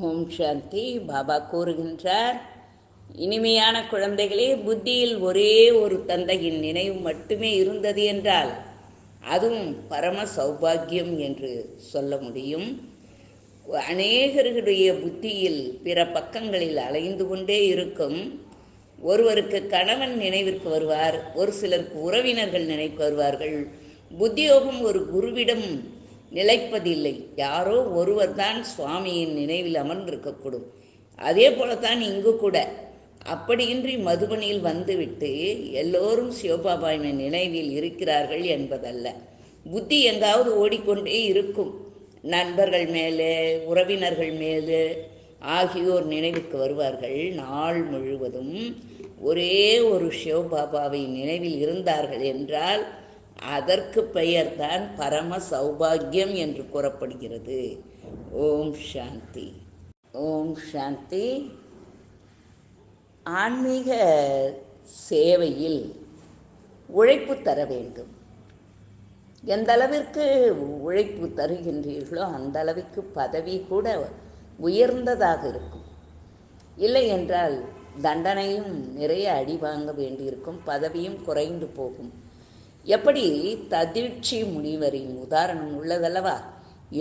ஓம் சாந்தி. பாபா கூறுகின்றார் இனிமையான குழந்தைகளே புத்தியில் ஒரே ஒரு தந்தையின் நினைவு மட்டுமே இருந்தது என்றால் அதுவும் பரம சௌபாகியம் என்று சொல்ல முடியும். அநேகர்களுடைய புத்தியில் பிற பக்கங்களில் அலைந்து கொண்டே இருக்கும். ஒருவருக்கு கணவன் நினைவிற்கு வருவார் ஒரு சிலருக்கு உறவினர்கள் நினைக்கு வருவார்கள். புத்தியோகம் ஒரு குருவிடம் நிலைப்பதில்லை. யாரோ ஒருவர் தான் சுவாமியின் நினைவில் அமர்ந்திருக்கக்கூடும். அதே போலத்தான் இங்கு கூட. அப்படியின்றி மதுபனியில் வந்துவிட்டு எல்லோரும் சிவபாபாவின் நினைவில் இருக்கிறார்கள் என்பதல்ல. புத்தி எங்காவது ஓடிக்கொண்டே இருக்கும். நண்பர்கள் மேலே உறவினர்கள் மேலே ஆகியோர் நினைவுக்கு வருவார்கள். நாள் முழுவதும் ஒரே ஒரு சிவபாபாவை நினைவில் இருந்தார்கள் என்றால் அதற்கு பெயர்தான் பரம சௌபாகியம் என்று கூறப்படுகிறது. ஓம் சாந்தி. ஓம் சாந்தி. ஆன்மீக சேவையில் உழைப்பு தர வேண்டும். எந்த அளவிற்கு உழைப்பு தருகின்றீர்களோ அந்த அளவுக்கு பதவி கூட உயர்ந்ததாக இருக்கும். இல்லை என்றால் தண்டனையும் நிறைய அடி வாங்க வேண்டியிருக்கும் பதவியும் குறைந்து போகும். எப்படி ததிர்ச்சி முனிவரின் உதாரணம் உள்ளதல்லவா?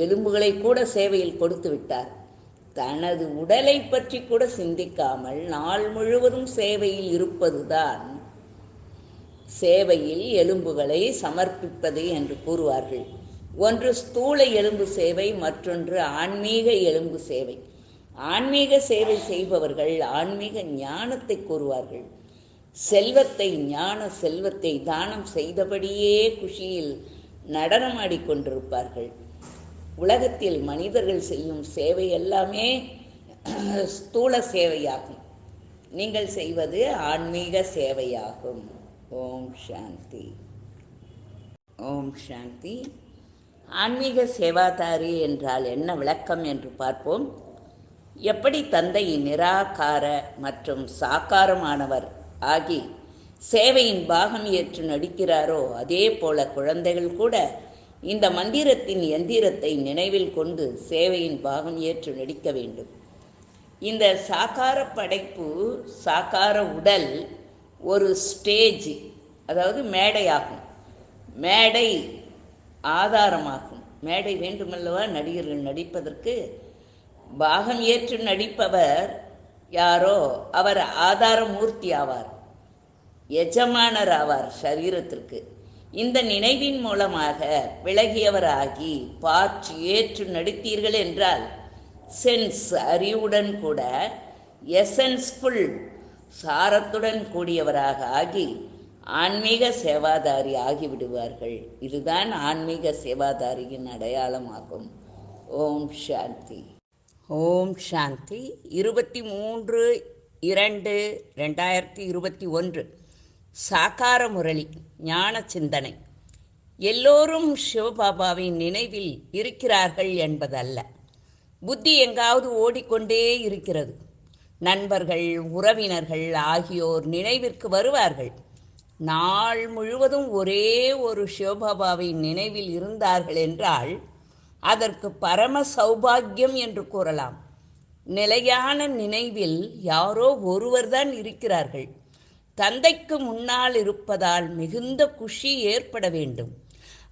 எலும்புகளை கூட சேவையில் கொடுத்து விட்டார். தனது உடலை பற்றி கூட சிந்திக்காமல் நாள் முழுவதும் சேவையில் இருப்பதுதான் சேவையில் எலும்புகளை சமர்ப்பிப்பது என்று கூறுவார்கள். ஒன்று ஸ்தூல எலும்பு சேவை மற்றொன்று ஆன்மீக எலும்பு சேவை. ஆன்மீக சேவை செய்பவர்கள் ஆன்மீக ஞானத்தை கூறுவார்கள். செல்வத்தை ஞான செல்வத்தை தானம் செய்தபடியே குஷியில் நடனமாடி கொண்டிருப்பார்கள். உலகத்தில் மனிதர்கள் செய்யும் சேவை எல்லாமே ஸ்தூல சேவையாகும். நீங்கள் செய்வது ஆன்மீக சேவையாகும். ஓம் சாந்தி. ஓம் சாந்தி. ஆன்மீக சேவாதாரி என்றால் என்ன விளக்கம் என்று பார்ப்போம். எப்படி தந்தை நிராகார மற்றும் சாக்காரமானவர் ஆகி சேவையின் பாகம் ஏற்று நடிக்கிறாரோ அதே போல குழந்தைகள் கூட இந்த மந்திரத்தின் எந்திரத்தை நினைவில் கொண்டு சேவையின் பாகம் ஏற்று நடிக்க வேண்டும். இந்த சாக்கார படைப்பு சாக்கார உடல் ஒரு ஸ்டேஜ் அதாவது மேடையாகும். மேடை ஆதாரமாகும். மேடை வேண்டுமல்லவா நடிகர்கள் நடிப்பதற்கு? பாகம் ஏற்று நடிப்பவர் யாரோ அவர் ஆதாரமூர்த்தி ஆவார் எஜமானர் ஆவார் சரீரத்திற்கு. இந்த நினைவின் மூலமாக விலகியவராகி பாற்று ஏற்று நடித்தீர்கள் என்றால் சென்ஸ் அறிவுடன் கூட எசன்ஸ்ஃபுல் சாரத்துடன் கூடியவராக ஆகி ஆன்மீக சேவாதாரி ஆகிவிடுவார்கள். இதுதான் ஆன்மீக சேவாதாரியின் அடையாளமாகும். ஓம் சாந்தி. ஓம் சாந்தி. இருபத்தி மூன்று இரண்டு ரெண்டாயிரத்தி இருபத்தி ஒன்று. சாக்கார முரளி ஞான சிந்தனை. எல்லோரும் சிவபாபாவின் நினைவில் இருக்கிறார்கள் என்பதல்ல. புத்தி எங்காவது ஓடிக்கொண்டே இருக்கிறது. நண்பர்கள் உறவினர்கள் ஆகியோர் நினைவிற்கு வருவார்கள். நாள் முழுவதும் ஒரே ஒரு சிவபாபாவின் நினைவில் இருந்தார்கள் என்றால் அதற்கு பரம சௌபாகியம் என்று கூறலாம். நிலையான நினைவில் யாரோ ஒருவர்தான் இருக்கிறார்கள். தந்தைக்கு முன்னால் இருப்பதால் மிகுந்த குஷி ஏற்பட வேண்டும்.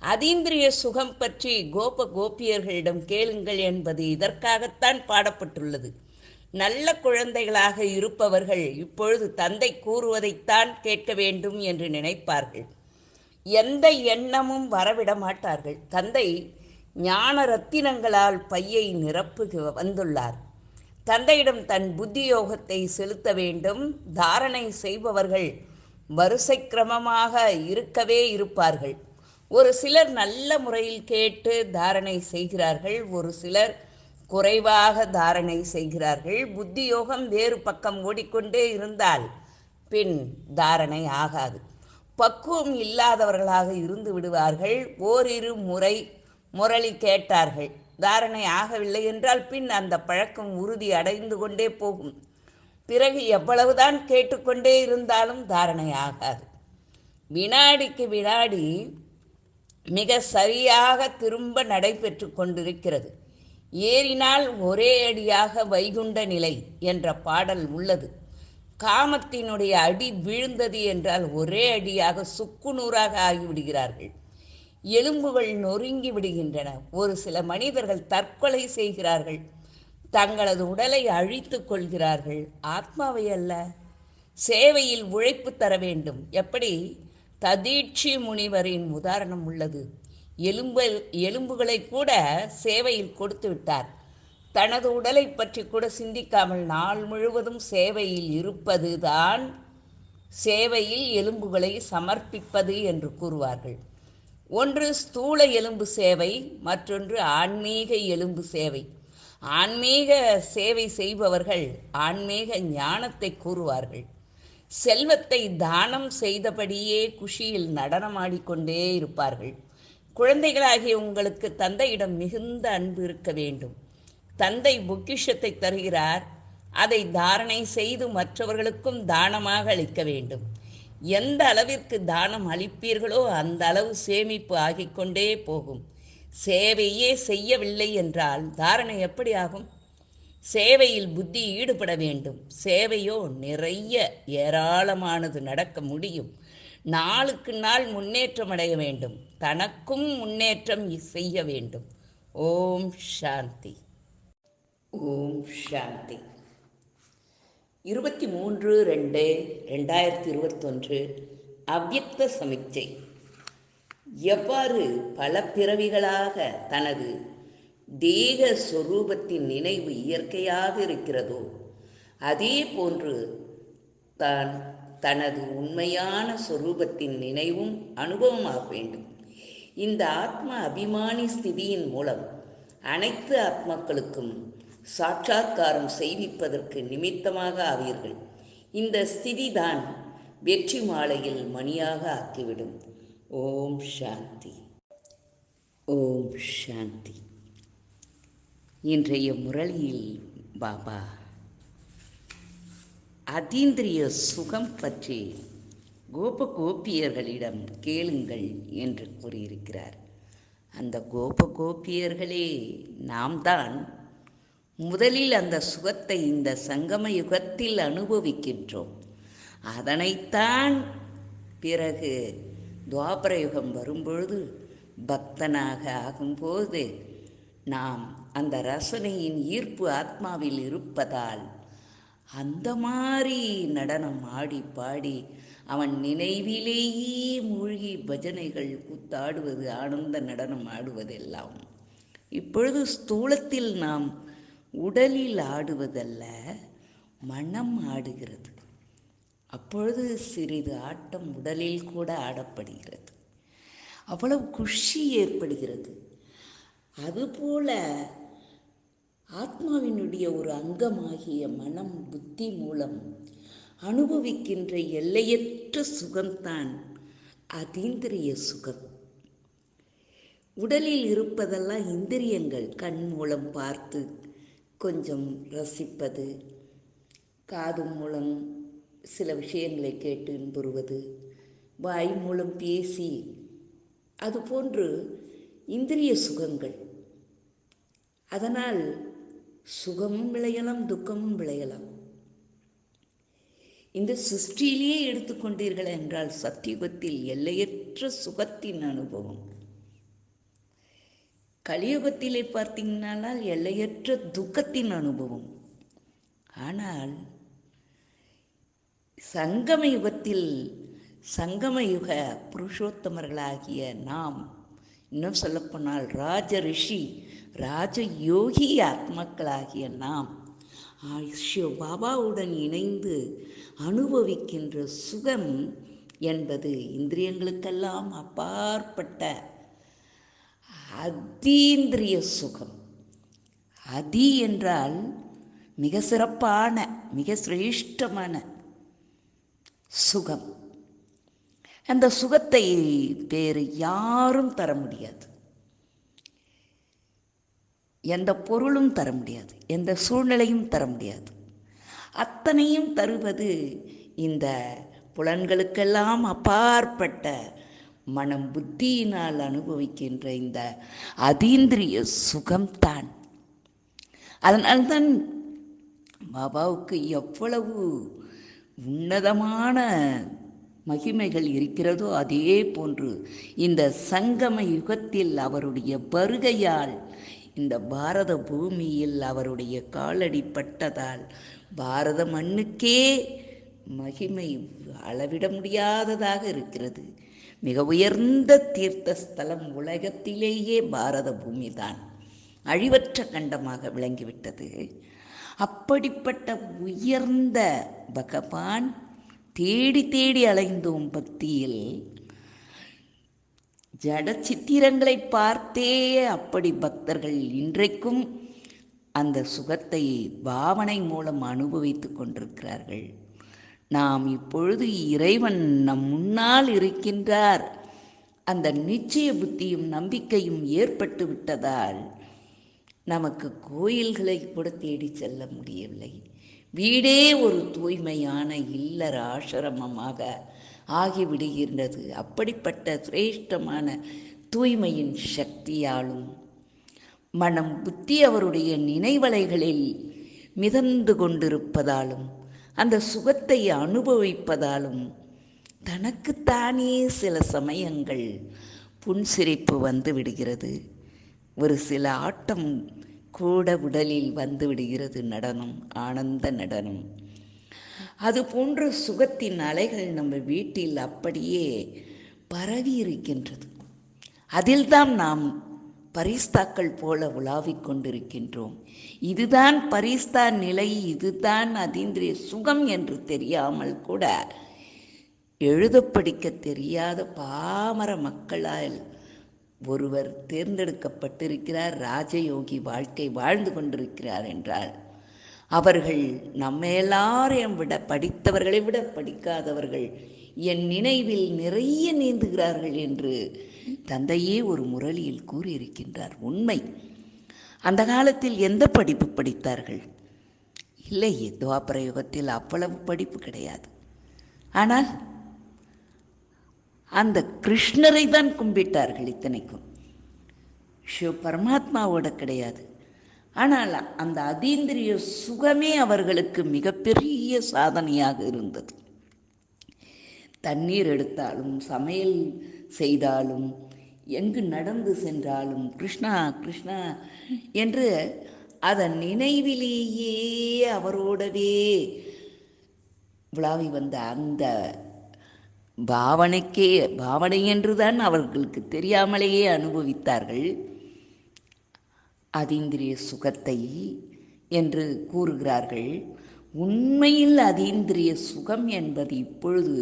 அதீந்திரிய சுகம் பற்றி கோப கோபியர்களிடம் கேளுங்கள் என்பது இதற்காகத்தான் பாடப்பட்டுள்ளது. நல்ல குழந்தைகளாக இருப்பவர்கள் இப்பொழுது தந்தை கூறுவதைத்தான் கேட்க வேண்டும் என்று நினைப்பார்கள். எந்த எண்ணமும் வரவிட மாட்டார்கள். தந்தை ஞான ரத்தினங்களால் பையை நிரப்புக வந்துள்ளார். தந்தையிடம் தன் புத்தியோகத்தை செலுத்த வேண்டும் தாரணை செய்பவர்கள் வரிசை கிரமமாக இருக்கவே இருப்பார்கள். ஒரு சிலர் நல்ல முறையில் கேட்டு தாரணை செய்கிறார்கள் ஒரு சிலர் குறைவாக தாரணை செய்கிறார்கள். புத்தியோகம் வேறு பக்கம் ஓடிக்கொண்டே இருந்தால் பின் தாரணை ஆகாது. பக்குவம் இல்லாதவர்களாக இருந்து விடுவார்கள். ஓரிரு முறை முரளி கேட்டார்கள் தாரணை ஆகவில்லை என்றால் பின் அந்த பழக்கம் உறுதி அடைந்து கொண்டே போகும். பிறகு எவ்வளவுதான் கேட்டுக்கொண்டே இருந்தாலும் தாரணை ஆகாது. வினாடிக்கு வினாடி மிக சரியாக திரும்ப நடைபெற்று கொண்டிருக்கிறது. ஏறினால் ஒரே அடியாக வைகுண்ட நிலை என்ற பாடல் உள்ளது. காமத்தினுடைய அடி வீழ்ந்தது என்றால் ஒரே அடியாக சுக்குநூறாக ஆகிவிடுகிறார்கள். எலும்புகள் நொறுங்கி விடுகின்றன. ஒரு சில மனிதர்கள் தற்கொலை செய்கிறார்கள். தங்களது உடலை அழித்து கொள்கிறார்கள். ஆத்மாவை அல்ல சேவையில் உழைப்பு தர வேண்டும். எப்படி? ததீட்சி முனிவரின் உதாரணம் உள்ளது. எலும்பு எலும்புகளை கூட சேவையில் கொடுத்து விட்டார். தனது உடலை பற்றி கூட சிந்திக்காமல் நாள் முழுவதும் சேவையில் இருப்பதுதான் சேவையில் எலும்புகளை சமர்ப்பிப்பது என்று கூறுவார்கள். ஒன்று ஸ்தூல எலும்பு சேவை மற்றொன்று ஆன்மீக எலும்பு சேவை. ஆன்மீக சேவை செய்பவர்கள் ஆன்மீக ஞானத்தை கூறுவார்கள். செல்வத்தை தானம் செய்தபடியே குஷியில் நடனமாடிக்கொண்டே இருப்பார்கள். குழந்தைகளாகிய உங்களுக்கு தந்தையிடம் மிகுந்த அன்பு இருக்க வேண்டும். தந்தை பொக்கிஷத்தை தருகிறார். அதை தாரணை செய்து மற்றவர்களுக்கும் தானமாக அளிக்க வேண்டும். எந்த அளவிற்கு தானம் அளிப்பீர்களோ அந்த அளவு சேமிப்பு ஆகிக்கொண்டே போகும். சேவையே செய்யவில்லை என்றால் தாரணை எப்படி ஆகும்? சேவையில் புத்தி ஈடுபட வேண்டும். சேவையோ நிறைய ஏராளமானது நடக்க முடியும். நாளுக்கு நாள் முன்னேற்றம் அடைய வேண்டும். தனக்கும் முன்னேற்றம் செய்ய வேண்டும். ஓம் சாந்தி. ஓம் சாந்தி. இருபத்தி மூன்று ரெண்டு ரெண்டாயிரத்தி இருபத்தொன்று அவ்யக்த சமிச்சை எவ்வாறு பல பிறவிகளாக தனது தேக சொரூபத்தின் நினைவு இயற்கையாக இருக்கிறதோ அதே போன்று தான் தனது உண்மையான சொரூபத்தின் நினைவும் அனுபவமாக வேண்டும். இந்த ஆத்ம அபிமானி ஸ்திதியின் மூலம் அனைத்து ஆத்மாக்களுக்கும் சாட்சாத்காரம் செய்விப்பதற்கு நிமித்தமாக ஆவீர்கள். இந்த ஸ்திதிதான் வெற்றி மாலையில் மணியாக ஆக்கிவிடும். ஓம் சாந்தி. ஓம் சாந்தி. இன்றைய முரளியில் பாபா அதீந்திரிய சுகம் பற்றி கோப கோபியர்களிடம் கேளுங்கள் என்று கூறியிருக்கிறார். அந்த கோப கோபியர்களே நாம் தான் முதலில் அந்த சுகத்தை இந்த சங்கம யுகத்தில் அனுபவிக்கின்றோம். அதனைத்தான் பிறகு துவாபர யுகம் வரும்பொழுது பக்தனாக ஆகும்போது நாம் அந்த ரசனையின் ஈர்ப்பு ஆத்மாவில் இருப்பதால் அந்த மாதிரி நடனம் ஆடி பாடி அவன் நினைவிலேயே மூழ்கி பஜனைகள் கூத்தாடுவது ஆனந்த நடனம் ஆடுவதெல்லாம். இப்பொழுது ஸ்தூலத்தில் நாம் உடலில் ஆடுவதல்ல மனம் ஆடுகிறது. அப்பொழுது சிறிது ஆட்டம் உடலில் கூட ஆடப்படுகிறது. அவ்வளவு குஷி ஏற்படுகிறது. அதுபோல ஆத்மாவினுடைய ஒரு அங்கமாகிய மனம் புத்தி மூலம் அனுபவிக்கின்ற எல்லையற்ற சுகம்தான் அதீந்திரிய சுகம். உடலில் இருப்பதெல்லாம் இந்திரியங்கள் கண் மூலம் பார்த்து கொஞ்சம் ரசிப்பது காது மூலம் சில விஷயங்களை கேட்டு இன்புறுவது வாய் மூலம் பேசி அதுபோன்று இந்திரிய சுகங்கள். அதனால் சுகமும் விளையலாம் துக்கமும் விளையலாம். இந்த சிருஷ்டியிலேயே எடுத்துக்கொண்டீர்கள் என்றால் சத்தியுகத்தில் எல்லையற்ற சுகத்தின் அனுபவம். கலியுகத்திலே பார்த்தீங்கன்னால் எல்லையற்ற துக்கத்தின் அனுபவம். ஆனால் சங்கம யுகத்தில் சங்கம யுக புருஷோத்தமர்களாகிய நாம் இன்னும் சொல்லப்போனால் ராஜ ரிஷி ராஜ யோகி ஆத்மாக்களாகிய நாம் ஆஷ்யோ பாபாவுடன் இணைந்து அனுபவிக்கின்ற சுகம் என்பது இந்திரியங்களுக்கெல்லாம் அப்பாற்பட்ட அதீந்திரிய சுகம். அதி என்றால் மிக சிறப்பான மிக சிரேஷ்டமான சுகம். அந்த சுகத்தை வேறு யாரும் தர முடியாது. எந்த பொருளும் தர முடியாது. எந்த சூழ்நிலையும் தர முடியாது. அத்தனையும் தருவது இந்த புலன்களுக்கெல்லாம் அப்பாற்பட்ட மனம் புத்தியினால் அனுபவிக்கின்ற இந்த அதீந்திரிய சுகம்தான். அதனால்தான் பாபாவுக்கு எவ்வளவு உன்னதமான மகிமைகள் இருக்கிறதோ அதே போன்று இந்த சங்கம யுகத்தில் அவருடைய வருகையால் இந்த பாரத பூமியில் அவருடைய காலடி பட்டதால் பாரத மண்ணுக்கே மகிமை அளவிட முடியாததாக இருக்கிறது. மிக உயர்ந்த தீர்த்த ஸ்தலம் உலகத்திலேயே பாரத பூமி தான் அழிவற்ற கண்டமாக விளங்கிவிட்டது. அப்படிப்பட்ட உயர்ந்த பகவான் தேடி தேடி அலைந்தோம் பக்தியில். ஜட சித்திரங்களை பார்த்தே அப்படி பக்தர்கள் இன்றைக்கும் அந்த சுகத்தை பாவனை மூலம் அனுபவித்துக் கொண்டிருக்கிறார்கள். நாம் இப்பொழுது இறைவன் நம் முன்னால் இருக்கின்றார். அந்த நிச்சய புத்தியும் நம்பிக்கையும் ஏற்பட்டு விட்டதால் நமக்கு கோயில்களை கூட தேடி செல்ல முடியவில்லை. வீடே ஒரு தூய்மையான இல்லற ஆசிரமமாக ஆகிவிடுகின்றது. அப்படிப்பட்ட சிரேஷ்டமான தூய்மையின் சக்தியாலும் மனம் புத்தி அவருடைய நினைவலைகளில் மிதந்து கொண்டிருப்பதாலும் அந்த சுகத்தை அனுபவிப்பதாலும் தனக்குத்தானே சில சமயங்கள் புன்சிரிப்பு வந்து விடுகிறது. ஒரு சில ஆட்டம் கூட உடலில் வந்து விடுகிறது நடனம் ஆனந்த நடனம். அது போன்ற சுகத்தின் அலைகள் நம்ம வீட்டில் அப்படியே பரவி இருக்கின்றது. அதில்தான் நாம் பரிஸ்தாக்கள் போல உலாவிக் கொண்டிருக்கின்றோம். இதுதான் பரிஸ்தா நிலை இதுதான் அதீந்திரிய சுகம் என்று தெரியாமல் கூட எழுத படிக்க தெரியாத பாமர மக்களால் ஒருவர் தேர்ந்தெடுக்கப்பட்டிருக்கிறார் ராஜயோகி வாழ்க்கை வாழ்ந்து கொண்டிருக்கிறார் என்றால் அவர்கள் நம்ம எல்லாரையும் விட படித்தவர்களை விட படிக்காதவர்கள் என் நினைவில் நிறைய நீந்துகிறார்கள் என்று தந்தையே ஒரு முரளியில் கூறியிருக்கின்றார். உண்மை. அந்த காலத்தில் எந்த படிப்பு படித்தார்கள்? இல்லை துவாபர பிரயோகத்தில் அவ்வளவு படிப்பு கிடையாது. ஆனால் அந்த கிருஷ்ணரை தான் கும்பிட்டார்கள் இத்தனைக்கும். சிவ பரமாத்மாவோட கிடையாது. ஆனால் அந்த அதீந்திரிய சுகமே அவர்களுக்கு மிகப்பெரிய சாதனையாக இருந்தது. தண்ணீர் எடுத்தாலும் சமையல் செய்தாலும் எங்கு நடந்து சென்றாலும் கிருஷ்ணா கிருஷ்ணா என்று அதன் நினைவிலேயே அவரோடவே விழாவி வந்த அந்த பாவனைக்கே பாவனை என்றுதான் அவர்களுக்கு தெரியாமலேயே அனுபவித்தார்கள். அதீந்திரிய சுகத்தை என்று கூறுகிறார்கள். உண்மையில் அதீந்திரிய சுகம் என்பது இப்பொழுது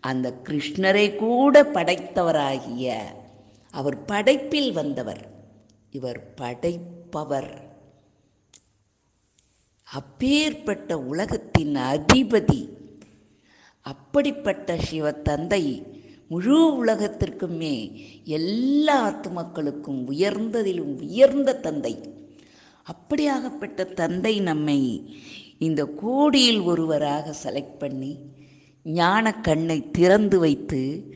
அந்த கிருஷ்ணரை கூட படைத்தவராகிய அவர் படைப்பில் வந்தவர். இவர் படைப்பவர். அப்பேற்பட்ட உலகத்தின் அதிபதி. அப்படிப்பட்ட சிவ தந்தை முழு உலகத்திற்குமே எல்லா ஆத்மக்களுக்கும் உயர்ந்ததிலும் உயர்ந்த தந்தை. அப்படியாகப்பட்ட தந்தை நம்மை இந்த கோடியில் ஒருவராக செலக்ட் பண்ணி ஞான கண்ணை திறந்து வைத்து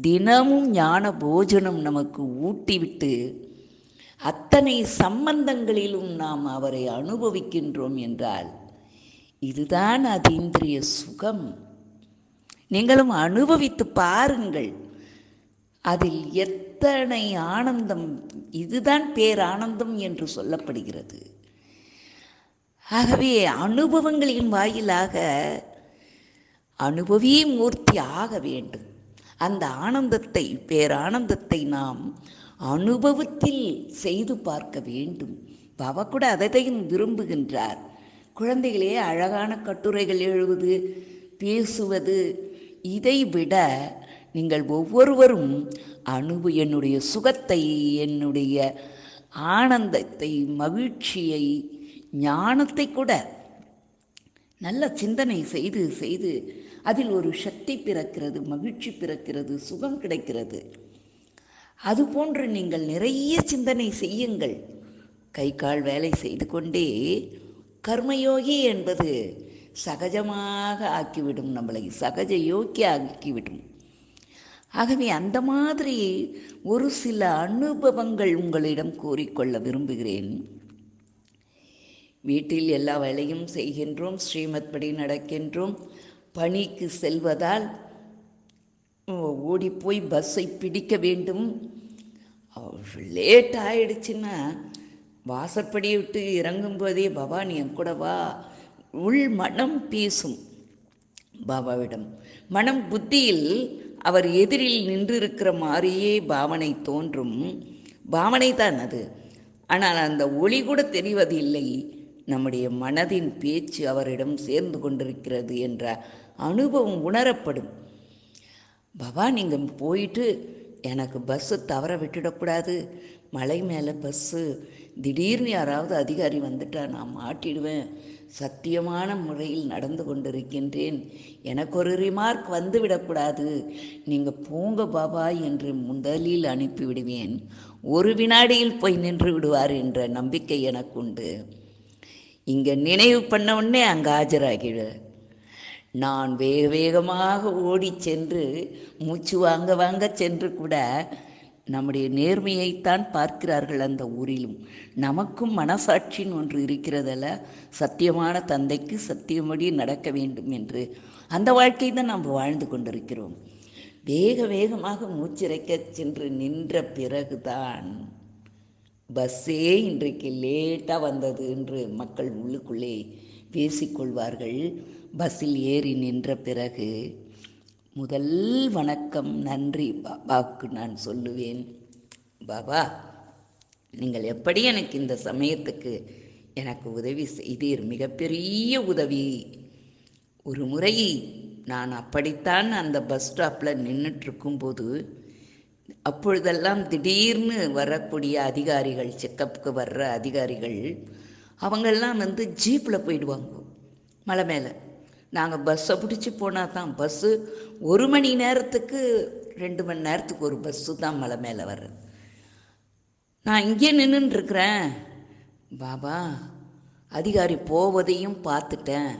தினமும் ஞான போஜனம் நமக்கு ஊட்டிவிட்டு அத்தனை சம்பந்தங்களிலும் நாம் அவரை அனுபவிக்கின்றோம் என்றால் இதுதான் அதீந்திரிய சுகம். நீங்களும் அனுபவித்து பாருங்கள். அதில் எத்தனை ஆனந்தம் இதுதான் பேரானந்தம் என்று சொல்லப்படுகிறது. ஆகவே அனுபவங்களின் வாயிலாக அனுபவி மூர்த்தி ஆக வேண்டும். அந்த ஆனந்தத்தை பேரானந்தத்தை நாம் அனுபவத்தில் செய்து பார்க்க வேண்டும். பாபா கூட அதையும் விரும்புகின்றார். குழந்தைகளே அழகான கட்டுரைகள் எழுவது பேசுவது இதை விட நீங்கள் ஒவ்வொருவரும் அனுபவ என்னுடைய சுகத்தை என்னுடைய ஆனந்தத்தை மகிழ்ச்சியை ஞானத்தை கூட நல்ல சிந்தனை செய்து செய்து அதில் ஒரு சக்தி பிறக்கிறது மகிழ்ச்சி பிறக்கிறது சுகம் கிடைக்கிறது. அதுபோன்று நீங்கள் நிறைய சிந்தனை செய்யுங்கள். கை கால் வேலை செய்து கொண்டே கர்மயோகி என்பது சகஜமாக ஆக்கிவிடும் நம்மளை சகஜ யோக்கிய ஆக்கிவிடும். ஆகவே அந்த மாதிரி ஒரு சில அனுபவங்கள் உங்களிடம் கூறிக்கொள்ள விரும்புகிறேன். வீட்டில் எல்லா வேலையும் செய்கின்றோம் ஸ்ரீமத் படி நடக்கின்றோம். பணிக்கு செல்வதால் ஓடிப்போய் பஸ்ஸை பிடிக்க வேண்டும். லேட் ஆயிடுச்சுன்னா வாசற்படியை விட்டு இறங்கும்போதே பவானி நீ என் கூட வா. உள் மனம் பேசும் பாபாவிடம். மனம் புத்தியில் அவர் எதிரில் நின்றிருக்கிற மாதிரியே பாவனை தோன்றும். பாவனை தான் அது. ஆனால் அந்த ஒளி கூட தெரிவது இல்லை நம்முடைய மனதின் பேச்சு அவரிடம் சேர்ந்து கொண்டிருக்கிறது என்ற அனுபவம் உணரப்படும். பாபா நீங்கள் போயிட்டு எனக்கு பஸ்ஸு தவற விட்டுடக்கூடாது. மலை மேலே பஸ்ஸு திடீர்னு யாராவது அதிகாரி வந்துட்டா நான் மாட்டிடுவேன். சத்தியமான முறையில் நடந்து கொண்டிருக்கின்றேன். எனக்கு ஒரு ரிமார்க் வந்துவிடக்கூடாது நீங்கள் போங்க பாபா என்று முதலில் அனுப்பிவிடுவேன் ஒரு வினாடியில் போய் நின்று விடுவார் என்ற நம்பிக்கை எனக்கு உண்டு. இங்கே நினைவு பண்ண உடனே அங்கே ஆஜராகிடு. நான் வேக வேகமாக ஓடி சென்று மூச்சு வாங்க வாங்க சென்று கூட நம்முடைய நேர்மையைத்தான் பார்க்கிறார்கள் அந்த ஊரிலும். நமக்கும் மனசாட்சின்னு ஒன்று இருக்கிறதல்ல. சத்தியமான தந்தைக்கு சத்தியமடி நடக்க வேண்டும் என்று. அந்த வாழ்க்கை தான் நாம் வாழ்ந்து கொண்டிருக்கிறோம். வேக வேகமாக மூச்சிறைக்க சென்று நின்ற பிறகுதான் பஸ்ஸே இன்றைக்கு லேட்டாக வந்தது என்று மக்கள் உள்ளுக்குள்ளே பேசிக்கொள்வார்கள் பஸ்ஸில் ஏறி நின்ற பிறகு முதல் வணக்கம் நன்றி பாபாவுக்கு நான் சொல்லுவேன். பாபா நீங்கள் எப்படி எனக்கு இந்த சமயத்துக்கு எனக்கு உதவி செய்தீர்? மிகப்பெரிய உதவி. ஒரு முறை நான் அப்படித்தான் அந்த பஸ் ஸ்டாப்பில் நின்றுட்டுருக்கும்போது அப்பொழுதெல்லாம் திடீர்னு வரக்கூடிய அதிகாரிகள் செக்கப்புக்கு வர்ற அதிகாரிகள் அவங்கெல்லாம் வந்து ஜீப்பில் போயிடுவாங்க மலை மேலே. நாங்கள் பஸ்ஸை பிடிச்சி போனால் தான் பஸ்ஸு ஒரு மணி நேரத்துக்கு ரெண்டு மணி நேரத்துக்கு ஒரு பஸ்ஸு தான் மலை மேலே வர்றது. நான் இங்கே நின்றுட்டுருக்குறேன் பாபா அதிகாரி போவதையும் பார்த்துட்டேன்.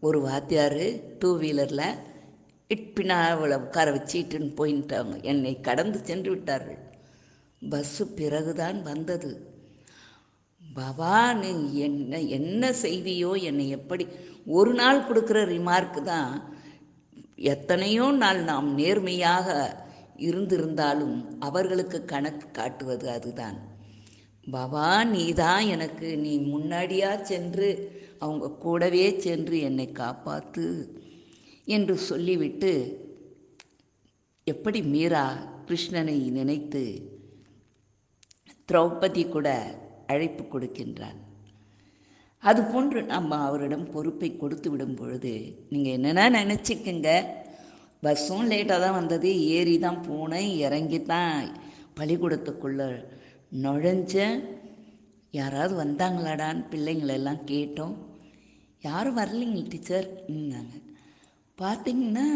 ஒரு வாத்தியார் டூ வீலரில் இட்பினாவில் உட்கார வச்சு இட்டுன்னு என்னை கடந்து சென்று விட்டார்கள். பஸ்ஸு பிறகுதான் வந்தது. பவா நீ என்ன என்ன செய்தியோ என்னை எப்படி ஒரு நாள் கொடுக்குற ரிமார்க்கு தான் எத்தனையோ நாள் நாம் நேர்மையாக இருந்திருந்தாலும் அவர்களுக்கு கணக்கு காட்டுவது அதுதான். பவா நீ தான் எனக்கு நீ முன்னாடியா சென்று அவங்க கூடவே சென்று என்னை காப்பாத்து என்று சொல்லிவிட்டு எப்படி மீரா கிருஷ்ணனை நினைத்து திரௌபதி கூட அழைப்பு கொடுக்கின்றான். அதுபோன்று நம்ம அவரிடம் பொறுப்பை கொடுத்து விடும் பொழுது நீங்கள் என்னென்ன நினச்சிக்கங்க. பஸ்ஸும் லேட்டாக தான் வந்தது. ஏறி தான் போனேன். இறங்கி தான் பள்ளிக்கூடத்துக்குள்ளே நுழைஞ்சேன். யாராவது வந்தாங்களாடான்னு பிள்ளைங்களெல்லாம் கேட்டோம். யாரும் வரலைங்க டீச்சர் நாங்கள் பார்த்தீங்கன்னா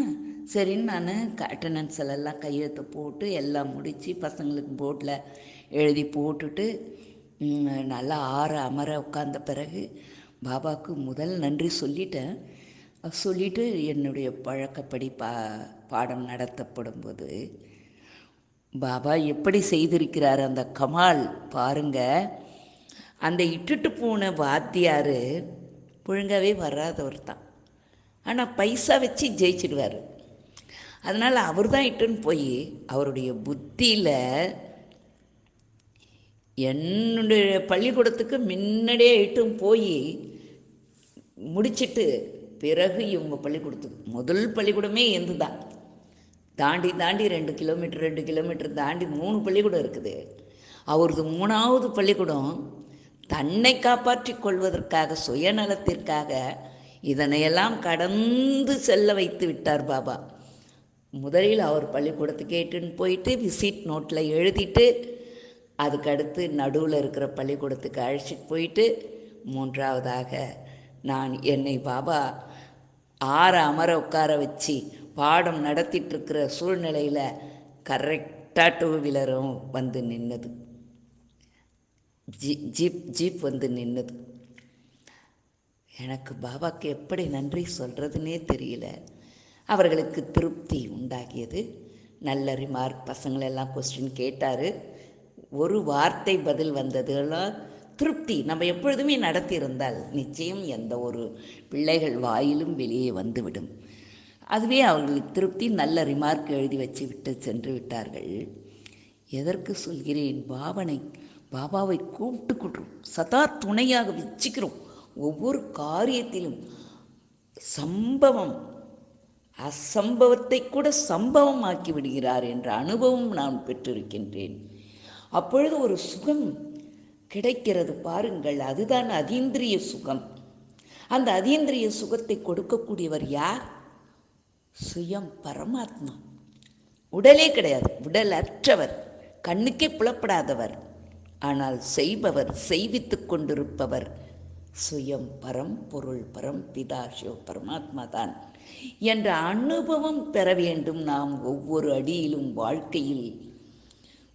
சரின்னு நான் அட்டண்டன்ஸ் எல்லாம் கையெழுத்து போட்டு எல்லாம் முடித்து பசங்களுக்கு போர்டில் எழுதி போட்டுட்டு நல்லா ஆற அமர உட்கார்ந்த பிறகு பாபாவுக்கு முதல் நன்றி சொல்லிட்டேன். சொல்லிட்டு என்னுடைய பழக்கப்படி பா பாடம் நடத்தப்படும் போது பாபா எப்படி செய்திருக்கிறார் அந்த கமால் பாருங்க. அந்த இட்டுட்டு போன வாத்தியார் ஒழுங்காகவே வராதவர் தான் ஆனால் பைசா வச்சு ஜெயிச்சிடுவார். அதனால் அவர் தான் இட்டுன்னு போய் அவருடைய புத்தியில் என்னுடைய பள்ளிக்கூடத்துக்கு முன்னாடியே இட்டும் போய் முடிச்சிட்டு பிறகு இவங்க பள்ளிக்கூடத்துக்கு. முதல் பள்ளிக்கூடமே எந்து தான் தாண்டி தாண்டி ரெண்டு கிலோமீட்டர் ரெண்டு கிலோமீட்டர் தாண்டி மூணு பள்ளிக்கூடம் இருக்குது. அவரது மூணாவது பள்ளிக்கூடம் தன்னை காப்பாற்றி கொள்வதற்காக சுயநலத்திற்காக இதனையெல்லாம் கடந்து செல்ல வைத்து விட்டார் பாபா. முதலில் அவர் பள்ளிக்கூடத்துக்கு கேட்டுன்னு போயிட்டு விசிட் நோட்டில் எழுதிட்டு அதுக்கடுத்து நடுவில் இருக்கிற பள்ளிக்கூடத்துக்கு அழைச்சிட்டு போயிட்டு மூன்றாவதாக நான் என்னை பாபா ஆற அமர உட்கார வச்சு பாடம் நடத்திட்டுருக்கிற சூழ்நிலையில் கரெக்டாக டூ வீலரும் வந்து நின்னது. ஜீ ஜீப் ஜீப் வந்து நின்னது. எனக்கு பாபாக்கு எப்படி நன்றி சொல்கிறதுனே தெரியல. அவர்களுக்கு திருப்தி உண்டாகியது. நல்ல ரிமார்க் பசங்களெல்லாம் கொஸ்டின் கேட்டார். ஒரு வார்த்தை பதில் வந்ததெல்லாம் திருப்தி. நம்ம எப்பொழுதுமே நடத்தியிருந்தால் நிச்சயம் எந்த ஒரு பிள்ளைகள் வாயிலும் வெளியே வந்துவிடும். அதுவே அவர்களுக்கு திருப்தி. நல்ல ரிமார்க் எழுதி வச்சு விட்டு சென்று விட்டார்கள். எதற்கு சொல்கிறேன்? பாவனை பாபாவை கூப்பிட்டுக்கிட்டோம். சதா துணையாக வச்சுக்கிறோம். ஒவ்வொரு காரியத்திலும் சம்பவம் அசம்பவத்தை கூட சம்பவமாக்கி விடுகிறார் என்ற அனுபவம் நான் பெற்றிருக்கின்றேன். அப்பொழுது ஒரு சுகம் கிடைக்கிறது பாருங்கள். அதுதான் அதீந்திரிய சுகம். அந்த அதீந்திரிய சுகத்தை கொடுக்கக்கூடியவர் யார்? சுயம் பரமாத்மா. உடலே கிடையாது. உடல் அற்றவர் கண்ணுக்கே புலப்படாதவர். ஆனால் செய்பவர் செய்வித்துக் கொண்டிருப்பவர். சுயம் பரம் பொருள் பரம் பிதா சிவ பரமாத்மா தான். என்ற அனுபவம் பெற வேண்டும். நாம் ஒவ்வொரு அடியிலும் வாழ்க்கையில்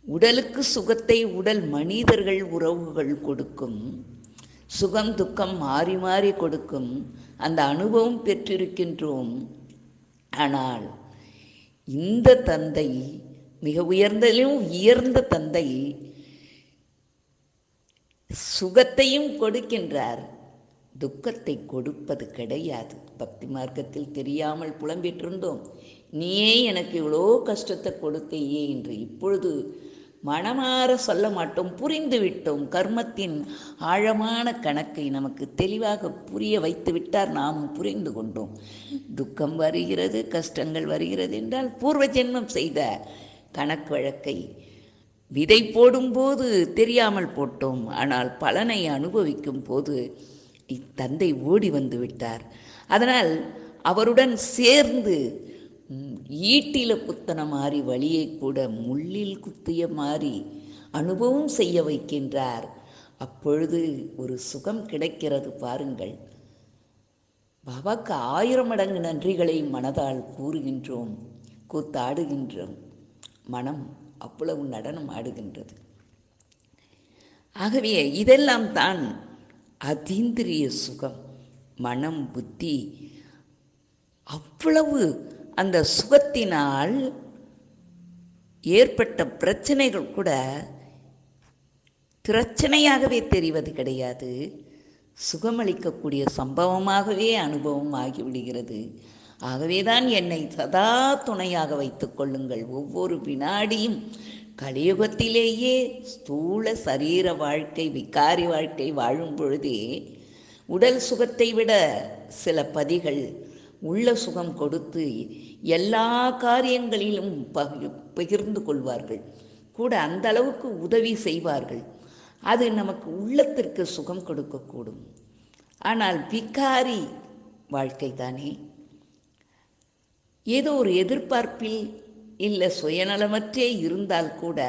உடலுக்கு சுகத்தை உடல் மனிதர்கள் உறவுகள் கொடுக்கும். சுகம் துக்கம் மாறி மாறி கொடுக்கும். அந்த அனுபவம் பெற்றிருக்கின்றோம். ஆனால் இந்த தந்தை மிக உயர்ந்ததிலும் உயர்ந்த தந்தை சுகத்தையும் கொடுக்கின்றார். துக்கத்தை கொடுப்பது கிடையாது. பக்தி மார்க்கத்தில் தெரியாமல் புலம்பிட்டிருந்தோம். நீயே எனக்கு இவ்வளோ கஷ்டத்தை கொடுத்தையே என்று இப்பொழுது மனமாற சொல்ல மாட்டோம் புரிந்து விட்டோம். கர்மத்தின் ஆழமான கணக்கை நமக்கு தெளிவாக புரிய வைத்து விட்டார். நாம் புரிந்து கொண்டோம். துக்கம் வருகிறது கஷ்டங்கள் வருகிறது என்றால் பூர்வ ஜென்மம் செய்த கணக்கு வழக்கை விதை போடும்போது தெரியாமல் போட்டோம். ஆனால் பலனை அனுபவிக்கும் போது இத்தந்தை ஓடி வந்து விட்டார். அதனால் அவருடன் சேர்ந்து ஈட்டில குத்தன மாறி வழியை கூட முள்ளில் குத்திய மாறி அனுபவம் செய்ய வைக்கின்றார். அப்பொழுது ஒரு சுகம் கிடைக்கிறது பாருங்கள். பாபாக்கு ஆயிரம் மடங்கு நன்றிகளை மனதால் கூறுகின்றோம் கூத்தாடுகின்றோம். மனம் அவ்வளவு நடனம் ஆடுகின்றது. ஆகவே இதெல்லாம் தான் அதீந்திரிய சுகம். மனம் புத்தி அவ்வளவு அந்த சுகத்தினால் ஏற்பட்ட பிரச்சனைகள் கூட பிரச்சனையாகவே தெரிவது கிடையாது. சுகமளிக்கக்கூடிய சம்பவமாகவே அனுபவம் ஆகிவிடுகிறது. ஆகவேதான் என்னை சதா துணையாக வைத்து கொள்ளுங்கள். ஒவ்வொரு வினாடியும் கலியுகத்திலேயே ஸ்தூல சரீர வாழ்க்கை விகாரி வாழ்க்கை வாழும் பொழுதே உடல் சுகத்தை விட சில பதிகள் உள்ள சுகம் கொடுத்து எல்லா காரியங்களிலும் பகிர் பகிர்ந்து கொள்வார்கள். கூட அந்த அளவுக்கு உதவி செய்வார்கள். அது நமக்கு உள்ளத்திற்கு சுகம் கொடுக்கக்கூடும். ஆனால் விகாரி வாழ்க்கை தானே ஏதோ ஒரு எதிர்பார்ப்பில் இல்லை சுயநலமற்றே இருந்தால் கூட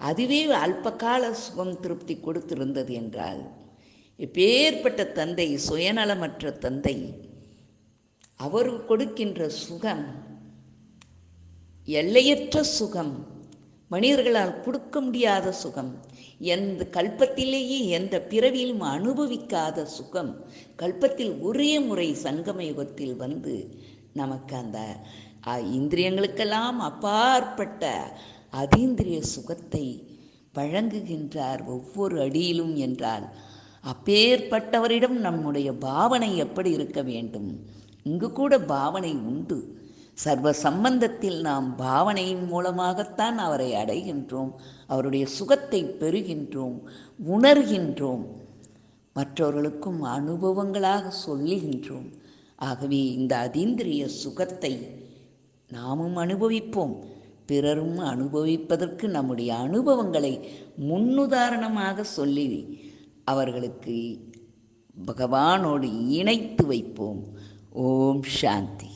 அதுவே அல்பகால சுகம் திருப்தி கொடுத்திருந்தது என்றால் இப்பேற்பட்ட தந்தை சுயநலமற்ற தந்தை அவர் கொடுக்கின்ற சுகம் எல்லையற்ற சுகம் மனிதர்களால் கொடுக்க முடியாத சுகம் எந்த கல்பத்திலேயே எந்த பிறவியிலும் அனுபவிக்காத சுகம் கல்பத்தில் ஒரே முறை சங்கம யுகத்தில் வந்து நமக்கு அந்த இந்திரியங்களுக்கெல்லாம் அப்பாற்பட்ட அதீந்திரிய சுகத்தை வழங்குகின்றார் ஒவ்வொரு அடியிலும் என்றால் அப்பேற்பட்டவரிடம் நம்முடைய பாவனை எப்படி இருக்க வேண்டும்? இங்கு கூட பாவனை உண்டு. சர்வ சம்பந்தத்தில் நாம் பாவனையின் மூலமாகத்தான் அவரை அடைகின்றோம். அவருடைய சுகத்தை பெறுகின்றோம் உணர்கின்றோம். மற்றவர்களுக்கும் அனுபவங்களாக சொல்லுகின்றோம். ஆகவே இந்த அதீந்திரிய சுகத்தை நாமும் அனுபவிப்போம். பிறரும் அனுபவிப்பதற்கு நம்முடைய அனுபவங்களை முன்னுதாரணமாக சொல்லி அவர்களுக்கு பகவானோடு இணைத்து வைப்போம். ஓம் சாந்தி